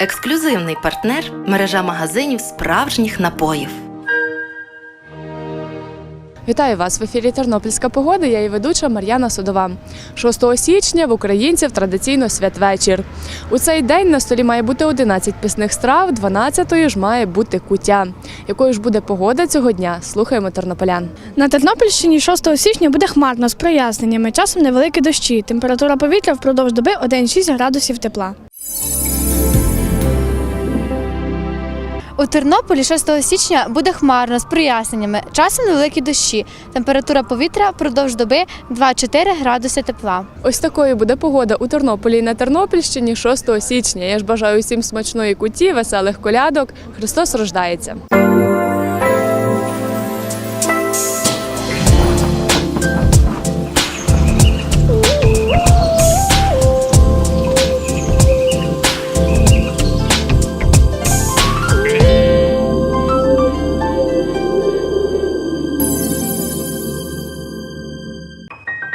Ексклюзивний партнер мережа магазинів справжніх напоїв. Вітаю вас в ефірі Тернопільська погода. Я її ведуча Мар'яна Судова. 6 січня в українців традиційно святвечір. У цей день на столі має бути 11 пісних страв, 12-ю ж має бути куття. Якою ж буде погода цього дня? Слухаємо тернополян. На Тернопільщині 6 січня буде хмарно з проясненнями, часом невеликі дощі. Температура повітря впродовж доби 1,6 градусів тепла. У Тернополі 6 січня буде хмарно з проясненнями. Часом невеликі дощі. Температура повітря впродовж доби 2-4 градуси тепла. Ось такою буде погода у Тернополі і на Тернопільщині 6 січня. Я ж бажаю всім смачної куті, веселих колядок. Христос рождається.